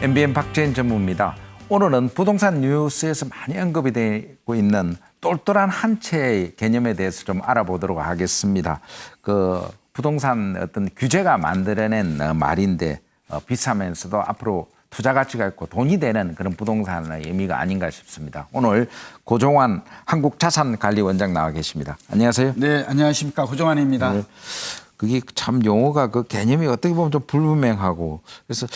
MBN 박재인 전무입니다. 오늘은 부동산 뉴스에서 많이 언급이 되고 있는 똘똘한 한 채의 개념에 대해서 좀 알아보도록 하겠습니다. 그 부동산 어떤 규제가 만들어낸 어, 말인데 어, 비싸면서도 앞으로 투자 가치가 있고 돈이 되는 그런 부동산의 의미가 아닌가 싶습니다. 오늘 고종환 한국자산관리원장 나와 계십니다. 안녕하세요. 네, 안녕하십니까. 고종환입니다. 네. 그게 참 용어가 그 개념이 어떻게 보면 좀 불분명하고 그래서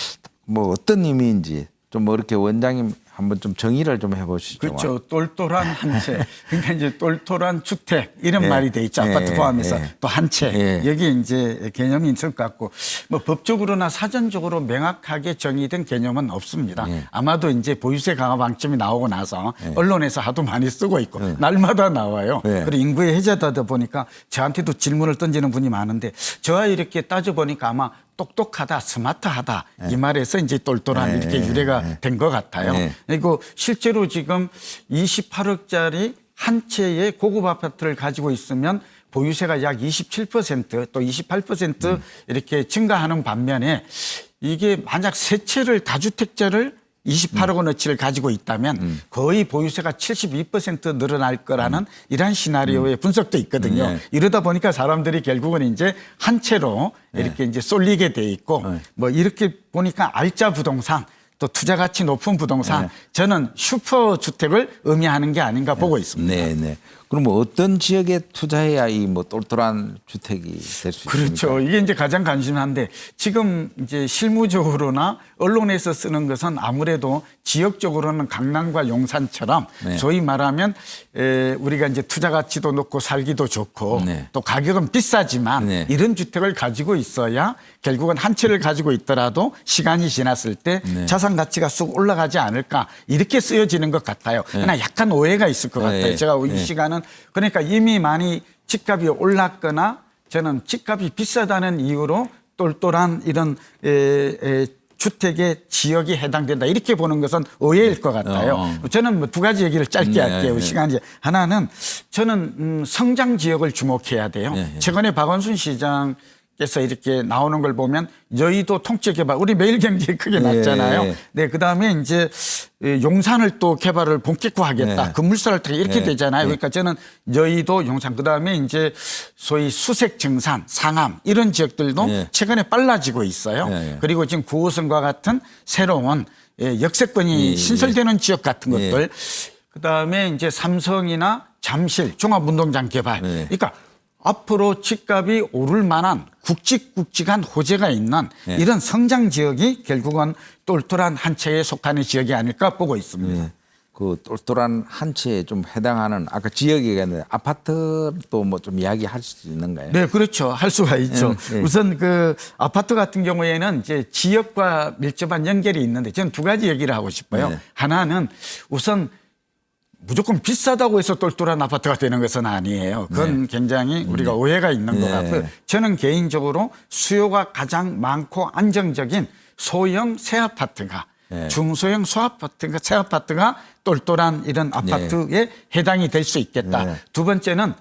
뭐 어떤 의미인지 좀뭐 이렇게 원장님 한번 좀 정의를 좀 해보시죠. 그렇죠. 똘똘한 한 채. 그러니까 이제 똘똘한 주택 이런 예. 말이 돼 있죠. 예, 아파트 포함해서 예. 또한 채. 예. 여기 이제 개념이 있을 것 같고 뭐 법적으로나 사전적으로 명확하게 정의된 개념은 없습니다. 예. 아마도 이제 보유세 강화 방침이 나오고 나서 언론에서 하도 많이 쓰고 있고 날마다 나와요. 예. 그리고 인구의 해자다 보니까 저한테도 질문을 던지는 분이 많은데 저와 이렇게 따져 보니까 아마 똑똑하다, 스마트하다 이 말에서 이제 똘똘한 예, 이렇게 예, 유래가 된것 같아요. 예. 그리고 실제로 지금 28억짜리 한 채의 고급 아파트를 가지고 있으면 보유세가 약 27%또 28% 이렇게 증가하는 반면에 이게 만약 세 채를 다주택자를 28억 원어치를 가지고 있다면 거의 보유세가 72% 늘어날 거라는 이러한 시나리오의 분석도 있거든요. 네. 이러다 보니까 사람들이 결국은 이제 한 채로 이렇게 이제 쏠리게 돼 있고 뭐 이렇게 보니까 알짜 부동산 또 투자 가치 높은 부동산 저는 슈퍼 주택을 의미하는 게 아닌가 보고 있습니다. 네, 네. 그럼 뭐 어떤 지역에 투자해야 이 뭐 똘똘한 주택이 될 수 있습니까? 그렇죠. 이게 이제 가장 관심한데 지금 이제 실무적으로나 언론에서 쓰는 것은 아무래도 지역적으로는 강남과 용산처럼 네. 소위 말하면 에, 우리가 이제 투자 가치도 높고 살기도 좋고 네. 또 가격은 비싸지만 네. 이런 주택을 가지고 있어야 결국은 한 채를 가지고 있더라도 시간이 지났을 때 네. 자산 가치가 쑥 올라가지 않을까 이렇게 쓰여지는 것 같아요. 그러나 약간 오해가 있을 것 같아요. 네. 제가 이 네. 시간은 그러니까 이미 많이 집값이 올랐거나 저는 집값이 비싸다는 이유로 똘똘한 이런 에, 에, 주택의 지역이 해당된다 이렇게 보는 것은 오해일 것 같아요. 어. 저는 뭐 두 가지 얘기를 짧게 네, 할게요. 네. 시간이 하나는 저는 음, 성장 지역을 주목해야 돼요. 네, 네. 최근에 박원순 시장 께서 이렇게 나오는 걸 보면 여의도 통째 개발 우리 매일경제 크게 네. 났잖아요. 네, 그다음에 이제 용산을 또 개발을 본격화 하겠다. 네. 급물살을 타게 이렇게 네. 되잖아요. 그러니까 저는 여의도, 용산 그다음에 이제 소위 수색 증산, 상암 이런 지역들도 네. 최근에 빨라지고 있어요. 네, 네. 그리고 지금 9호선과 같은 새로운 예, 역세권이 예, 신설되는 지역 같은 예. 것들 그다음에 이제 삼성이나 잠실 종합운동장 개발. 네. 그러니까 앞으로 집값이 오를 만한 굵직굵직한 호재가 있는 네. 이런 성장 지역이 결국은 똘똘한 한 채에 속하는 지역이 아닐까 보고 있습니다. 네. 그 똘똘한 한 채에 좀 해당하는 아까 지역이 얘기했는데 아파트도 뭐 좀 이야기할 수 있는가요? 네, 그렇죠. 할 수가 있죠. 예, 예. 우선 그 아파트 같은 경우에는 이제 지역과 밀접한 연결이 있는데 저는 두 가지 얘기를 하고 싶어요. 네. 하나는 우선 무조건 비싸다고 해서 똘똘한 아파트가 되는 것은 아니에요. 그건 굉장히 우리가 오해가 있는 것 네. 같고요. 저는 개인적으로 수요가 가장 많고 안정적인 소형 새 아파트가 네. 중소형 소아파트가 새 아파트가 똘똘한 이런 아파트에 해당이 될 수 있겠다. 네. 두 번째는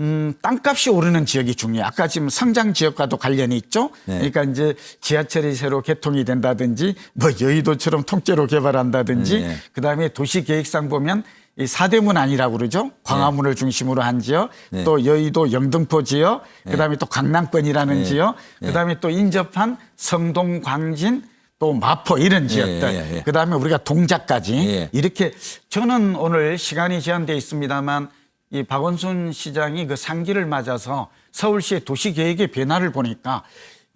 음, 땅값이 오르는 지역이 중요해요. 아까 지금 성장 지역과도 관련이 있죠. 네. 그러니까 이제 지하철이 새로 개통이 된다든지 뭐 여의도처럼 통째로 개발한다든지 네. 그다음에 도시 계획상 보면 이 사대문 아니라고 그러죠. 광화문을 중심으로 한 지역, 네. 또 여의도 영등포 지역, 그다음에 또 강남권이라는 네. 지역, 그다음에 또 인접한 성동 광진 또 마포 이런 지역들, 예, 예. 그다음에 우리가 동작까지 예. 이렇게 저는 오늘 시간이 제한돼 있습니다만 이 박원순 시장이 그 상기를 맞아서 서울시의 도시 계획의 변화를 보니까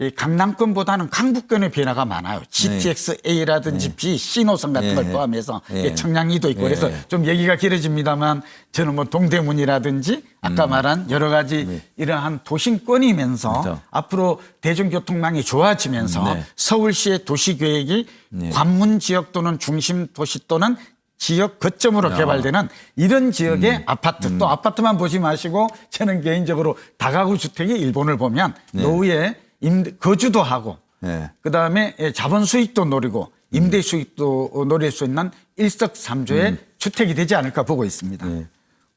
이 강남권보다는 강북권의 변화가 많아요. GTX-A라든지 B, 신호선 같은 네. 걸 포함해서 네. 청량리도 있고 네. 그래서 좀 얘기가 길어집니다만 저는 뭐 동대문이라든지 아까 말한 여러 가지 이러한 도심권이면서 음. 그렇죠. 앞으로 대중교통망이 좋아지면서 네. 서울시의 도시계획이 관문 지역 또는 중심 도시 또는 지역 거점으로 개발되는 이런 지역의 음. 아파트 또 아파트만 보지 마시고 저는 개인적으로 다가구 주택의 일본을 보면 노후에 임 거주도 하고 네. 그다음에 예, 자본 수익도 노리고 임대 수익도 노릴 수 있는 일석삼조의 주택이 되지 않을까 보고 있습니다. 네.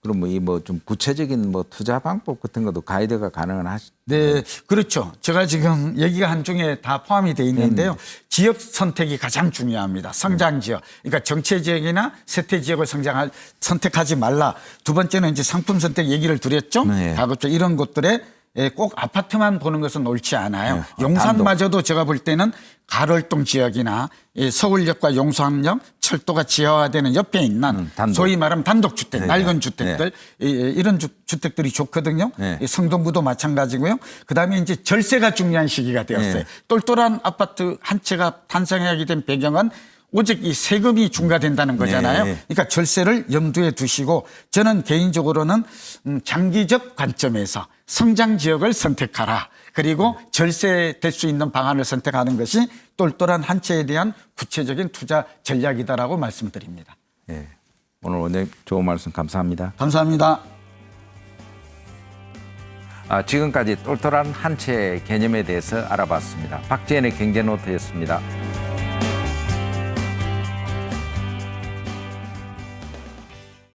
그럼 뭐이뭐 좀 구체적인 뭐 투자 방법 같은 것도 가이드가 가능은 하시. 네, 그렇죠. 제가 지금 얘기가 한중에 다 포함이 돼 있는데요. 지역 선택이 가장 중요합니다. 성장 지역. 그러니까 정체 지역이나 세태 지역을 성장할 선택하지 말라. 두 번째는 이제 상품 선택 얘기를 드렸죠. 네. 가급적 이런 곳들에 예, 꼭 아파트만 보는 것은 옳지 않아요. 네. 아, 용산마저도 제가 볼 때는 가rol동 지역이나 이 서울역과 용산역 철도가 지하화되는 옆에 있는 음. 소위 말하면 단독주택, 네, 낡은 네. 주택들 이- 이- 이런 주, 주택들이 좋거든요. 네. 이 성동구도 마찬가지고요. 그다음에 이제 절세가 중요한 시기가 되었어요. 네. 똘똘한 아파트 한 채가 탄생하게 된 배경은 오직 이 세금이 중과된다는 거잖아요. 네. 그러니까 절세를 염두에 두시고 저는 개인적으로는 음, 장기적 관점에서 성장 지역을 선택하라. 그리고 절세될 수 있는 방안을 선택하는 것이 똘똘한 한 채에 대한 구체적인 투자 전략이다라고 말씀드립니다. 예. 오늘 원장님 좋은 말씀 감사합니다. 감사합니다. 아, 지금까지 똘똘한 한채 개념에 대해서 알아봤습니다. 박재현의 경제노트였습니다.